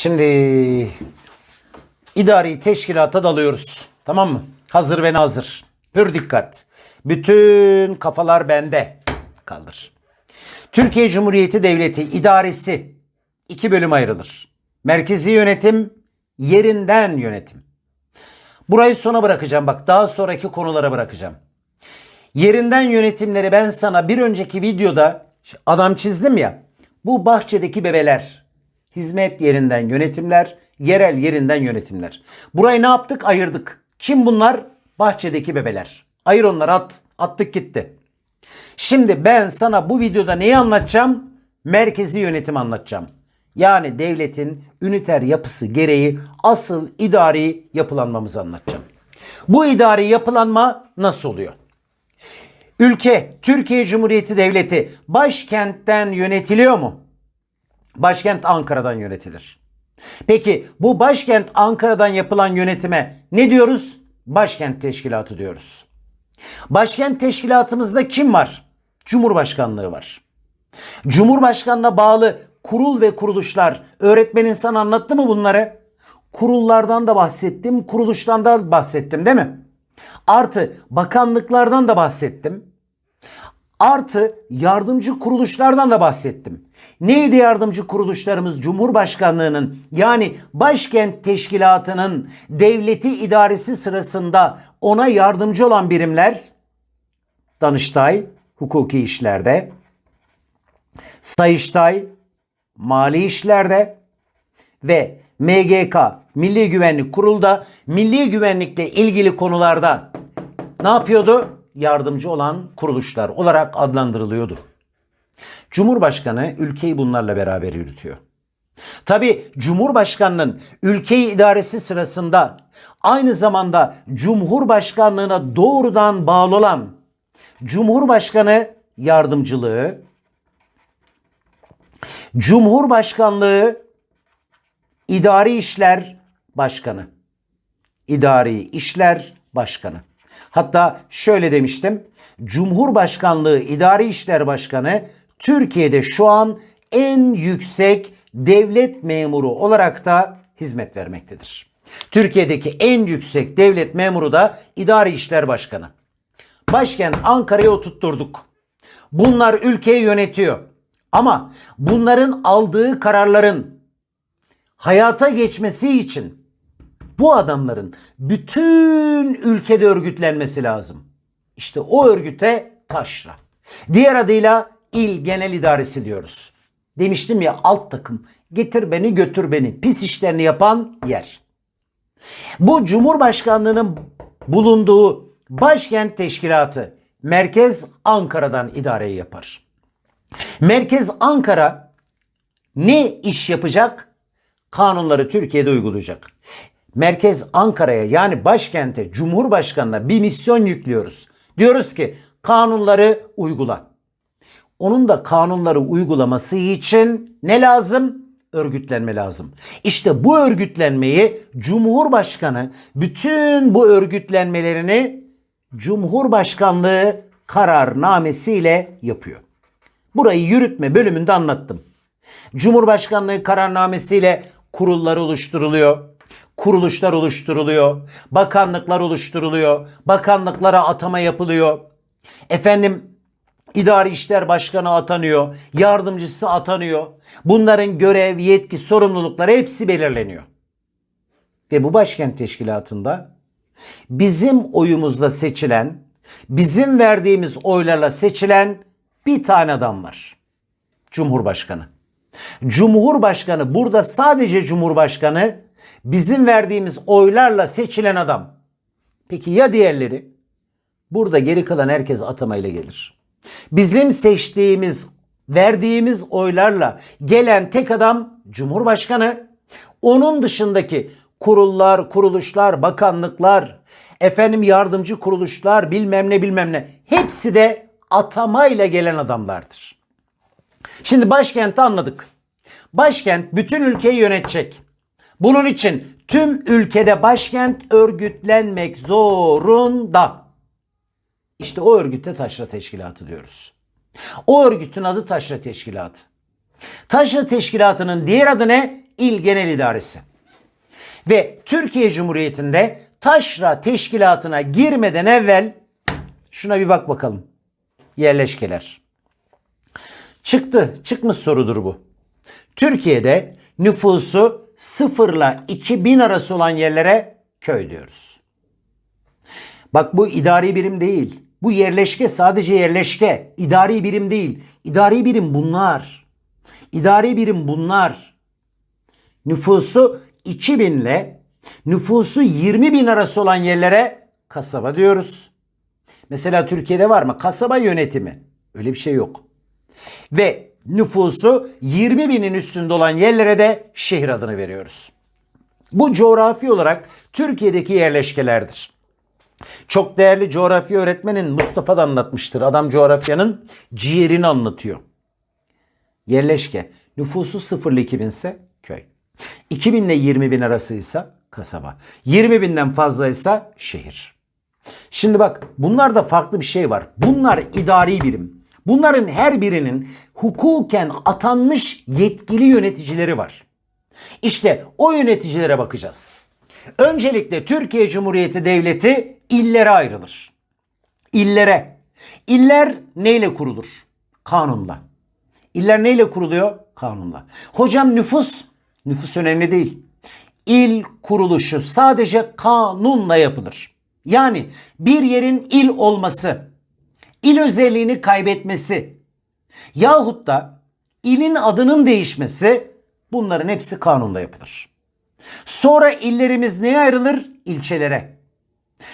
Şimdi idari teşkilata dalıyoruz. Tamam mı? Hazır ve nazır. Pür dikkat. Bütün kafalar bende. Kaldır. Türkiye Cumhuriyeti Devleti idaresi iki bölüm ayrılır. Merkezi yönetim, yerinden yönetim. Burayı sona bırakacağım bak daha sonraki konulara bırakacağım. Yerinden yönetimleri ben sana bir önceki videoda adam çizdim ya. Bu bahçedeki bebeler. Hizmet yerinden yönetimler, yerel yerinden yönetimler. Burayı ne yaptık? Ayırdık. Kim bunlar? Bahçedeki bebeler. Ayır onları at. Attık gitti. Şimdi ben sana bu videoda neyi anlatacağım? Merkezi yönetim anlatacağım. Yani devletin üniter yapısı gereği asıl idari yapılanmamızı anlatacağım. Bu idari yapılanma nasıl oluyor? Ülke, Türkiye Cumhuriyeti Devleti başkentten yönetiliyor mu? Başkent Ankara'dan yönetilir. Peki bu başkent Ankara'dan yapılan yönetime ne diyoruz? Başkent Teşkilatı diyoruz. Başkent Teşkilatımızda kim var? Cumhurbaşkanlığı var. Cumhurbaşkanına bağlı kurul ve kuruluşlar. Öğretmenin sana anlattı mı bunları? Kurullardan da bahsettim, kuruluştan da bahsettim değil mi? Artı bakanlıklardan da bahsettim. Artı yardımcı kuruluşlardan da bahsettim. Neydi yardımcı kuruluşlarımız? Cumhurbaşkanlığının yani başkent teşkilatının devleti idaresi sırasında ona yardımcı olan birimler Danıştay hukuki işlerde, Sayıştay mali işlerde ve MGK Milli Güvenlik Kurulu'da milli güvenlikle ilgili konularda ne yapıyordu? Yardımcı olan kuruluşlar olarak adlandırılıyordu. Cumhurbaşkanı ülkeyi bunlarla beraber yürütüyor. Tabi Cumhurbaşkanının ülkeyi idaresi sırasında aynı zamanda Cumhurbaşkanlığına doğrudan bağlı olan Cumhurbaşkanı yardımcılığı, Cumhurbaşkanlığı İdari İşler Başkanı. İdari İşler Başkanı. Hatta şöyle demiştim. Cumhurbaşkanlığı İdari İşler Başkanı Türkiye'de şu an en yüksek devlet memuru olarak da hizmet vermektedir. Türkiye'deki en yüksek devlet memuru da İdari İşler Başkanı. Başkent Ankara'ya oturtturduk. Bunlar ülkeyi yönetiyor. Ama bunların aldığı kararların hayata geçmesi için bu adamların bütün ülkede örgütlenmesi lazım. İşte o örgüte taşra. Diğer adıyla il genel idaresi diyoruz. Demiştim ya alt takım getir beni götür beni pis işlerini yapan yer. Bu Cumhurbaşkanlığının bulunduğu başkent teşkilatı merkez Ankara'dan idareyi yapar. Merkez Ankara ne iş yapacak? Kanunları Türkiye'de uygulayacak. Merkez Ankara'ya yani başkente Cumhurbaşkanı'na bir misyon yüklüyoruz. Diyoruz ki kanunları uygula. Onun da kanunları uygulaması için ne lazım? Örgütlenme lazım. İşte bu örgütlenmeyi Cumhurbaşkanı bütün bu örgütlenmelerini Cumhurbaşkanlığı kararnamesiyle yapıyor. Burayı yürütme bölümünde anlattım. Cumhurbaşkanlığı kararnamesiyle kurullar oluşturuluyor. Kuruluşlar oluşturuluyor. Bakanlıklar oluşturuluyor. Bakanlıklara atama yapılıyor. Efendim İdari İşler Başkanı atanıyor. Yardımcısı atanıyor. Bunların görev, yetki, sorumlulukları hepsi belirleniyor. Ve bu başkent teşkilatında bizim oyumuzla seçilen, bizim verdiğimiz oylarla seçilen bir tane adam var. Cumhurbaşkanı. Cumhurbaşkanı burada sadece Cumhurbaşkanı bizim verdiğimiz oylarla seçilen adam. Peki ya diğerleri? Burada geri kalan herkes atamayla gelir. Bizim seçtiğimiz, verdiğimiz oylarla gelen tek adam Cumhurbaşkanı. Onun dışındaki kurullar, kuruluşlar, bakanlıklar, efendim yardımcı kuruluşlar, bilmem ne bilmem ne hepsi de atamayla gelen adamlardır. Şimdi başkenti anladık. Başkent bütün ülkeyi yönetecek. Bunun için tüm ülkede başkent örgütlenmek zorunda. İşte o örgüte taşra teşkilatı diyoruz. O örgütün adı taşra teşkilatı. Taşra teşkilatının diğer adı ne? İl Genel İdaresi. Ve Türkiye Cumhuriyeti'nde taşra teşkilatına girmeden evvel şuna bir bak bakalım. Yerleşkeler. Çıktı. Çıkmış sorudur bu. Türkiye'de nüfusu 0 ile 2000 arası olan yerlere köy diyoruz. Bak bu idari birim değil. Bu yerleşke sadece yerleşke. İdari birim değil. İdari birim bunlar. İdari birim bunlar. Nüfusu 2000 ile nüfusu 20 bin arası olan yerlere kasaba diyoruz. Mesela Türkiye'de var mı? Kasaba yönetimi. Öyle bir şey yok. Ve nüfusu 20 binin üstünde olan yerlere de şehir adını veriyoruz. Bu coğrafi olarak Türkiye'deki yerleşkelerdir. Çok değerli coğrafya öğretmenin Mustafa da anlatmıştır. Adam coğrafyanın ciğerini anlatıyor. Yerleşke. Nüfusu 0 ile 2000 ise köy. 2000 ile 20 bin arasıysa kasaba. 20 binden fazlaysa şehir. Şimdi bak bunlarda farklı bir şey var. Bunlar idari birim. Bunların her birinin hukuken atanmış yetkili yöneticileri var. İşte o yöneticilere bakacağız. Öncelikle Türkiye Cumhuriyeti Devleti illere ayrılır. İllere. İller neyle kurulur? Kanunla. İller neyle kuruluyor? Kanunla. Hocam nüfus, nüfus önemli değil. İl kuruluşu sadece kanunla yapılır. Yani bir yerin il olması, il özelliğini kaybetmesi yahut da ilin adının değişmesi bunların hepsi kanunla yapılır. Sonra illerimiz neye ayrılır? İlçelere.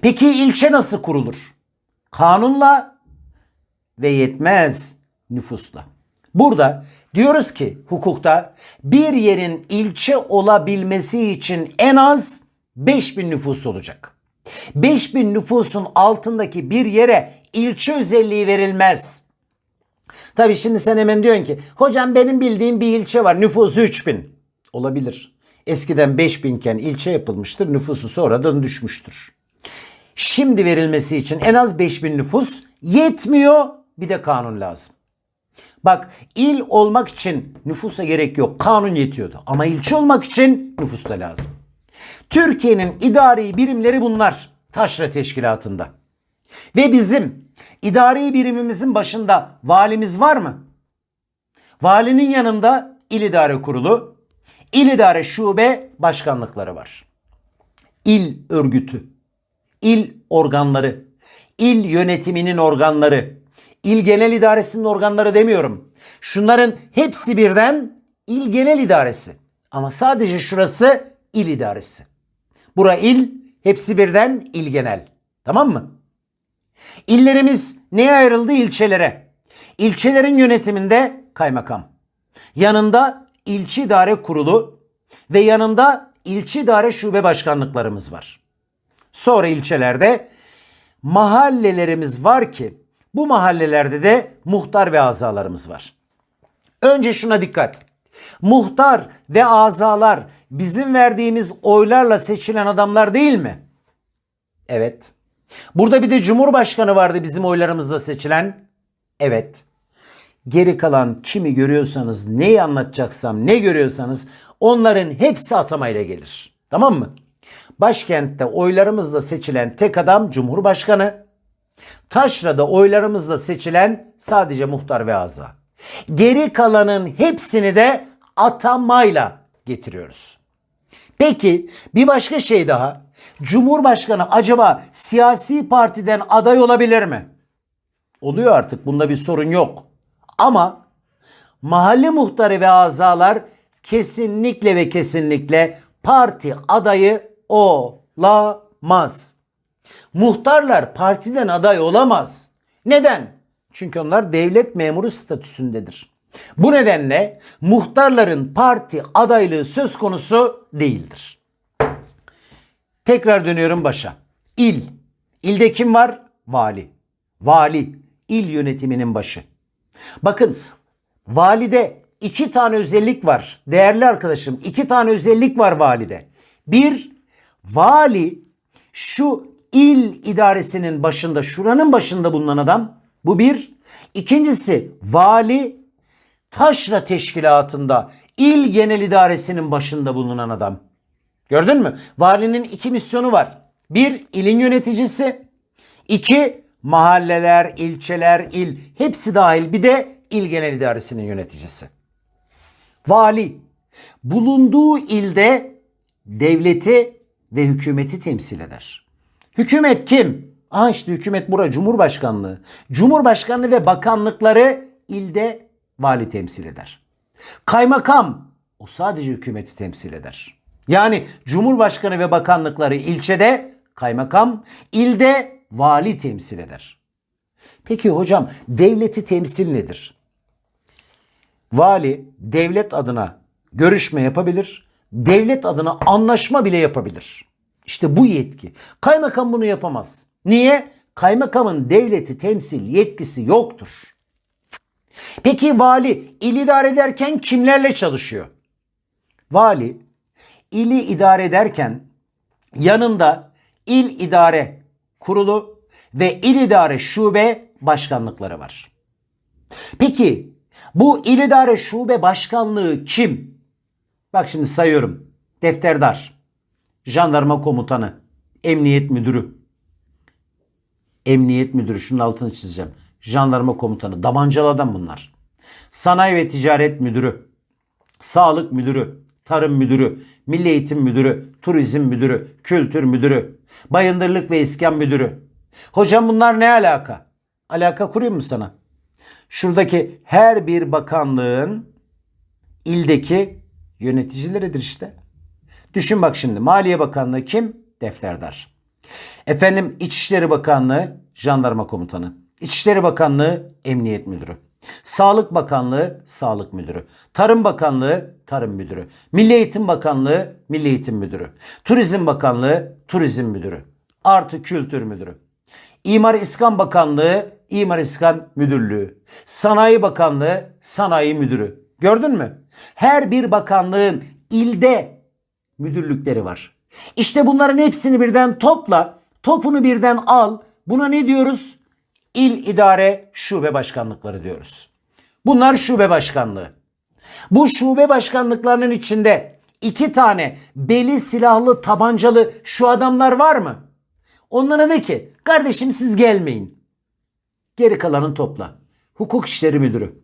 Peki ilçe nasıl kurulur? Kanunla ve yetmez nüfusla. Burada diyoruz ki hukukta bir yerin ilçe olabilmesi için en az 5000 nüfus olacak. 5000 nüfusun altındaki bir yere ilçe özelliği verilmez. Tabi şimdi sen hemen diyorsun ki hocam benim bildiğim bir ilçe var nüfusu 3000. Olabilir. Eskiden 5000 iken ilçe yapılmıştır nüfusu sonradan düşmüştür. Şimdi verilmesi için en az 5000 nüfus yetmiyor bir de kanun lazım. Bak il olmak için nüfusa gerek yok. Kanun yetiyordu. Ama ilçe olmak için nüfus da lazım. Türkiye'nin idari birimleri bunlar. Taşra Teşkilatı'nda. Ve bizim idari birimimizin başında valimiz var mı? Valinin yanında il idare kurulu, il idare şube başkanlıkları var. İl örgütü, il organları, il yönetiminin organları, il genel idaresinin organları demiyorum. Şunların hepsi birden il genel idaresi. Ama sadece şurası il idaresi. Bura il, hepsi birden il genel. Tamam mı? İllerimiz neye ayrıldı? İlçelere. İlçelerin yönetiminde kaymakam. Yanında ilçe idare kurulu ve yanında ilçe idare şube başkanlıklarımız var. Sonra ilçelerde mahallelerimiz var ki bu mahallelerde de muhtar ve azalarımız var. Önce şuna dikkat. Muhtar ve azalar bizim verdiğimiz oylarla seçilen adamlar değil mi? Evet. Burada bir de Cumhurbaşkanı vardı bizim oylarımızla seçilen. Evet. Geri kalan kimi görüyorsanız, neyi anlatacaksam, ne görüyorsanız onların hepsi atamayla gelir. Tamam mı? Başkentte oylarımızla seçilen tek adam Cumhurbaşkanı. Taşra'da oylarımızla seçilen sadece muhtar ve aza. Geri kalanın hepsini de atamayla getiriyoruz. Peki bir başka şey daha. Cumhurbaşkanı acaba siyasi partiden aday olabilir mi? Oluyor artık bunda bir sorun yok. Ama mahalle muhtarı ve azalar kesinlikle ve kesinlikle parti adayı olamaz. Muhtarlar partiden aday olamaz. Neden? Çünkü onlar devlet memuru statüsündedir. Bu nedenle muhtarların parti adaylığı söz konusu değildir. Tekrar dönüyorum başa. İl. İlde kim var? Vali. Vali. İl yönetiminin başı. Bakın valide iki tane özellik var. Değerli arkadaşım iki tane özellik var valide. Bir, vali şu il idaresinin başında, şuranın başında bulunan adam. Bu bir. İkincisi vali taşra teşkilatında il genel idaresinin başında bulunan adam. Gördün mü? Valinin iki misyonu var. Bir, ilin yöneticisi. İki, mahalleler, ilçeler, il hepsi dahil bir de il genel idaresinin yöneticisi. Vali bulunduğu ilde devleti ve hükümeti temsil eder. Hükümet kim? Aa işte hükümet bura Cumhurbaşkanlığı. Cumhurbaşkanlığı ve bakanlıkları ilde vali temsil eder. Kaymakam o sadece hükümeti temsil eder. Yani Cumhurbaşkanı ve bakanlıkları ilçede, kaymakam ilde vali temsil eder. Peki hocam devleti temsil nedir? Vali devlet adına görüşme yapabilir, devlet adına anlaşma bile yapabilir. İşte bu yetki. Kaymakam bunu yapamaz. Niye? Kaymakamın devleti temsil yetkisi yoktur. Peki vali il idare ederken kimlerle çalışıyor? Vali ili idare ederken yanında il idare kurulu ve il idare şube başkanlıkları var. Peki bu il idare şube başkanlığı kim? Bak şimdi sayıyorum. Defterdar, jandarma komutanı, emniyet müdürü, emniyet müdürü şunun altını çizeceğim. Jandarma komutanı, damancalı adam bunlar. Sanayi ve ticaret müdürü, sağlık müdürü, tarım müdürü, milli eğitim müdürü, turizm müdürü, kültür müdürü, bayındırlık ve iskan müdürü. Hocam bunlar ne alaka? Alaka kurayım mı sana? Şuradaki her bir bakanlığın ildeki yöneticileridir işte. Düşün bak şimdi Maliye Bakanlığı kim? Defterdar. Efendim İçişleri Bakanlığı Jandarma Komutanı. İçişleri Bakanlığı Emniyet Müdürü. Sağlık Bakanlığı Sağlık Müdürü. Tarım Bakanlığı Tarım Müdürü. Milli Eğitim Bakanlığı Milli Eğitim Müdürü. Turizm Bakanlığı Turizm Müdürü. Artı Kültür Müdürü. İmar İskan Bakanlığı İmar İskan Müdürlüğü. Sanayi Bakanlığı Sanayi Müdürü. Gördün mü? Her bir bakanlığın ilde müdürlükleri var. İşte bunların hepsini birden topla, topunu birden al. Buna ne diyoruz? İl idare şube başkanlıkları diyoruz. Bunlar şube başkanlığı. Bu şube başkanlıklarının içinde iki tane beli silahlı tabancalı şu adamlar var mı? Onlara de ki kardeşim siz gelmeyin. Geri kalanın topla. Hukuk işleri müdürü,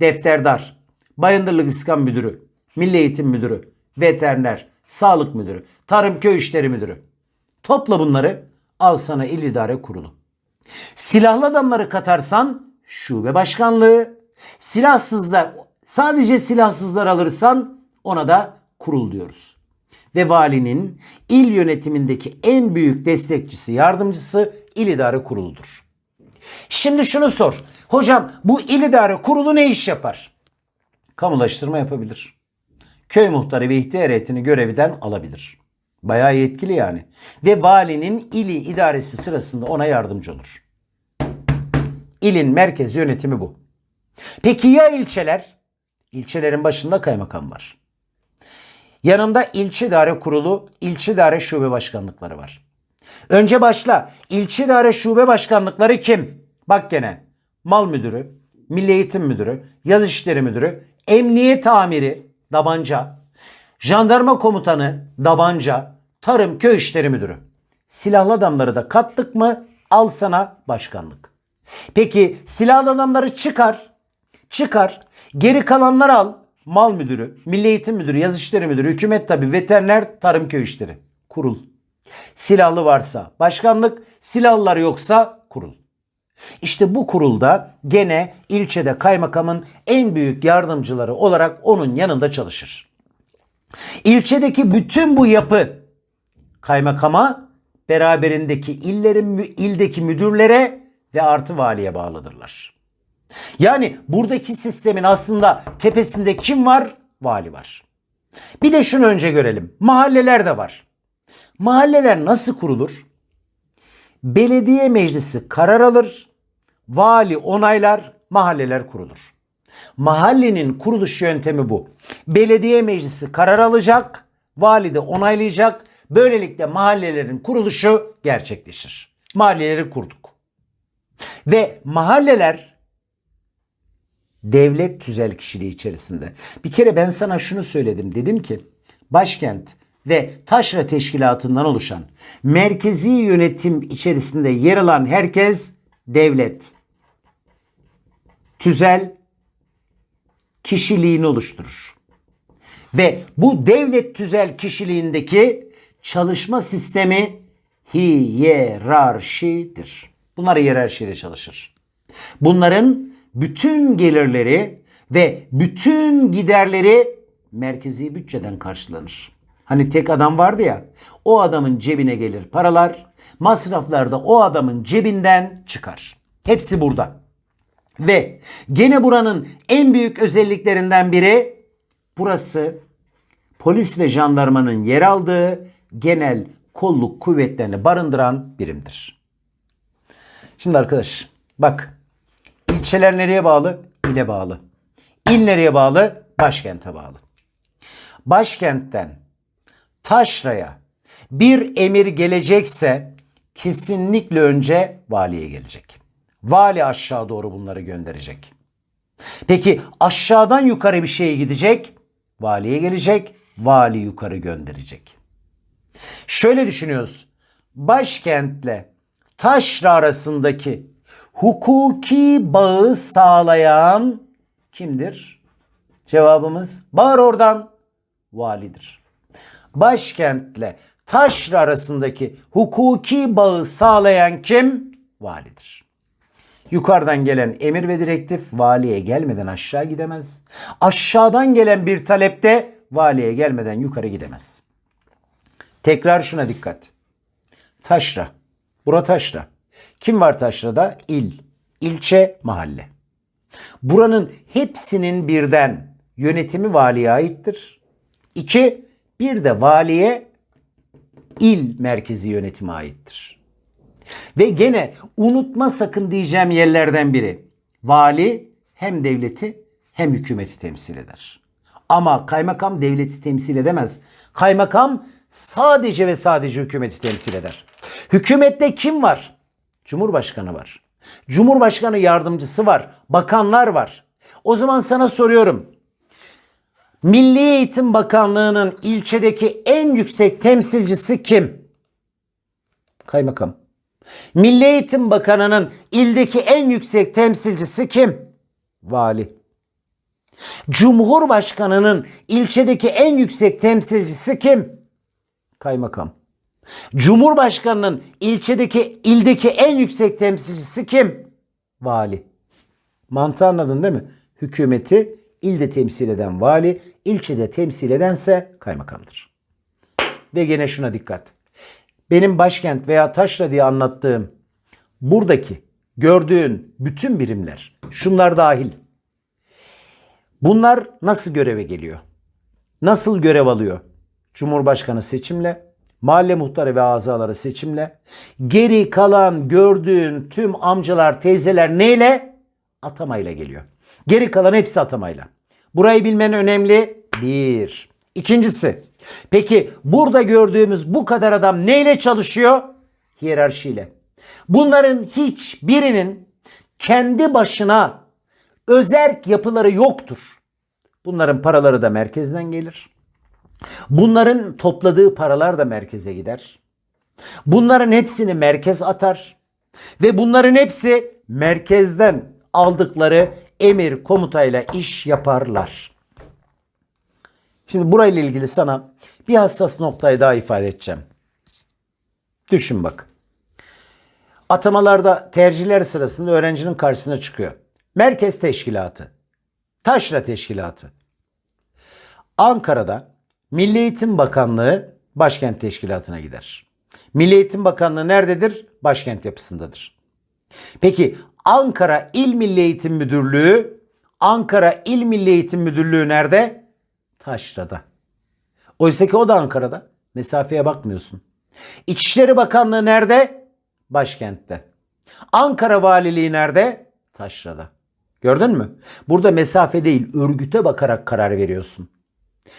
defterdar, bayındırlık iskan müdürü, milli eğitim müdürü, veteriner, sağlık müdürü, tarım köy işleri müdürü. Topla bunları al sana il idare kurulu. Silahlı adamları katarsan şube başkanlığı, silahsızlar sadece silahsızlar alırsan ona da kurul diyoruz. Ve valinin il yönetimindeki en büyük destekçisi, yardımcısı il idare kuruludur. Şimdi şunu sor. Hocam bu il idare kurulu ne iş yapar? Kamulaştırma yapabilir. Köy muhtarı ve ihtiyar heyetini görevden alabilir. Bayağı yetkili yani. Ve valinin ili idaresi sırasında ona yardımcı olur. İlin merkez yönetimi bu. Peki ya ilçeler? İlçelerin başında kaymakam var. Yanında ilçe idare kurulu, ilçe idare şube başkanlıkları var. Önce başla. İlçe idare şube başkanlıkları kim? Bak gene. Mal müdürü, milli eğitim müdürü, yaz işleri müdürü, emniyet amiri, dabanca, jandarma komutanı, dabanca, tarım köy işleri müdürü. Silahlı adamları da kattık mı al sana başkanlık. Peki silahlı adamları çıkar. Çıkar. Geri kalanları al. Mal müdürü, milli eğitim müdürü, yaz işleri müdürü, hükümet tabi, veteriner, tarım köy işleri. Kurul. Silahlı varsa başkanlık, silahlılar yoksa kurul. İşte bu kurulda gene ilçede kaymakamın en büyük yardımcıları olarak onun yanında çalışır. İlçedeki bütün bu yapı kaymakama beraberindeki illerin ildeki müdürlere ve artı valiye bağlıdırlar. Yani buradaki sistemin aslında tepesinde kim var? Vali var. Bir de şunu önce görelim. Mahalleler de var. Mahalleler nasıl kurulur? Belediye meclisi karar alır, vali onaylar, mahalleler kurulur. Mahallenin kuruluş yöntemi bu. Belediye meclisi karar alacak, vali de onaylayacak. Böylelikle mahallelerin kuruluşu gerçekleşir. Mahalleleri kurduk. Ve mahalleler devlet tüzel kişiliği içerisinde. Bir kere ben sana şunu söyledim. Dedim ki başkent ve taşra teşkilatından oluşan merkezi yönetim içerisinde yer alan herkes devlet tüzel kişiliğini oluşturur. Ve bu devlet tüzel kişiliğindeki çalışma sistemi hiyerarşidir. Bunlar hiyerarşiyle çalışır. Bunların bütün gelirleri ve bütün giderleri merkezi bütçeden karşılanır. Hani tek adam vardı ya, o adamın cebine gelir paralar, masraflar da o adamın cebinden çıkar. Hepsi burada. Ve gene buranın en büyük özelliklerinden biri burası polis ve jandarmanın yer aldığı genel kolluk kuvvetlerini barındıran birimdir. Şimdi arkadaş bak ilçeler nereye bağlı? İle bağlı. İl nereye bağlı? Başkente bağlı. Başkentten Taşra'ya bir emir gelecekse kesinlikle önce valiye gelecek. Vali aşağı doğru bunları gönderecek. Peki aşağıdan yukarı bir şey gidecek. Valiye gelecek. Vali yukarı gönderecek. Şöyle düşünüyoruz. Başkentle Taşra arasındaki hukuki bağı sağlayan kimdir? Cevabımız bağır oradan validir. Başkentle Taşra arasındaki hukuki bağı sağlayan kim? Validir. Yukarıdan gelen emir ve direktif valiye gelmeden aşağı gidemez. Aşağıdan gelen bir talep de valiye gelmeden yukarı gidemez. Tekrar şuna dikkat. Taşra. Bura Taşra. Kim var Taşra'da? İl, ilçe, mahalle. Buranın hepsinin birden yönetimi valiye aittir. İki, bir de valiye il merkezi yönetime aittir. Ve gene unutma sakın diyeceğim yerlerden biri. Vali hem devleti hem hükümeti temsil eder. Ama kaymakam devleti temsil edemez. Kaymakam sadece ve sadece hükümeti temsil eder. Hükümette kim var? Cumhurbaşkanı var. Cumhurbaşkanı yardımcısı var. Bakanlar var. O zaman sana soruyorum. Milli Eğitim Bakanlığı'nın ilçedeki en yüksek temsilcisi kim? Kaymakam. Milli Eğitim Bakanı'nın ildeki en yüksek temsilcisi kim? Vali. Cumhurbaşkanı'nın ilçedeki en yüksek temsilcisi kim? Kaymakam. Cumhurbaşkanının ilçedeki ildeki en yüksek temsilcisi kim? Vali. Mantığı anladın değil mi? Hükümeti ilde temsil eden vali, ilçede temsil edense kaymakamdır. Ve gene şuna dikkat. Benim başkent veya taşra diye anlattığım buradaki gördüğün bütün birimler, şunlar dahil. Bunlar nasıl göreve geliyor? Nasıl görev alıyor? Cumhurbaşkanı seçimle, mahalle muhtarı ve azaları seçimle, geri kalan gördüğün tüm amcalar, teyzeler neyle? Atamayla geliyor. Geri kalan hepsi atamayla. Burayı bilmen önemli. Bir. İkincisi. Peki burada gördüğümüz bu kadar adam neyle çalışıyor? Hiyerarşiyle. Bunların hiçbirinin kendi başına özerk yapıları yoktur. Bunların paraları da merkezden gelir. Bunların topladığı paralar da merkeze gider. Bunların hepsini merkez atar. Ve bunların hepsi merkezden aldıkları emir komutayla iş yaparlar. Şimdi burayla ilgili sana bir hassas noktayı daha ifade edeceğim. Düşün bak. Atamalarda tercihler sırasında öğrencinin karşısına çıkıyor. Merkez Teşkilatı, Taşra Teşkilatı. Ankara'da Milli Eğitim Bakanlığı Başkent Teşkilatı'na gider. Milli Eğitim Bakanlığı nerededir? Başkent yapısındadır. Peki Ankara İl Milli Eğitim Müdürlüğü, Ankara İl Milli Eğitim Müdürlüğü nerede? Taşra'da. Oysa ki o da Ankara'da. Mesafeye bakmıyorsun. İçişleri Bakanlığı nerede? Başkentte. Ankara Valiliği nerede? Taşra'da. Gördün mü? Burada mesafe değil, örgüte bakarak karar veriyorsun.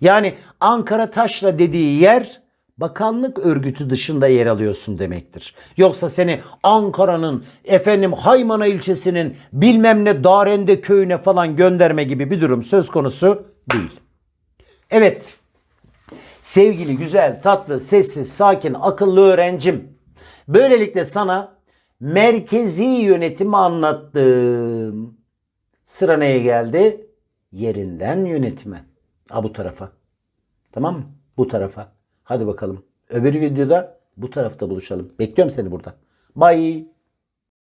Yani Ankara Taşra dediği yer bakanlık örgütü dışında yer alıyorsun demektir. Yoksa seni Ankara'nın efendim Haymana ilçesinin bilmem ne Darende köyüne falan gönderme gibi bir durum söz konusu değil. Evet. Sevgili güzel, tatlı, sessiz, sakin, akıllı öğrencim. Böylelikle sana merkezi yönetimi anlattım. Sıra neye geldi? Yerinden yönetime. Ha bu tarafa. Tamam mı? Bu tarafa. Hadi bakalım. Öbür videoda bu tarafta buluşalım. Bekliyorum seni burada. Bye.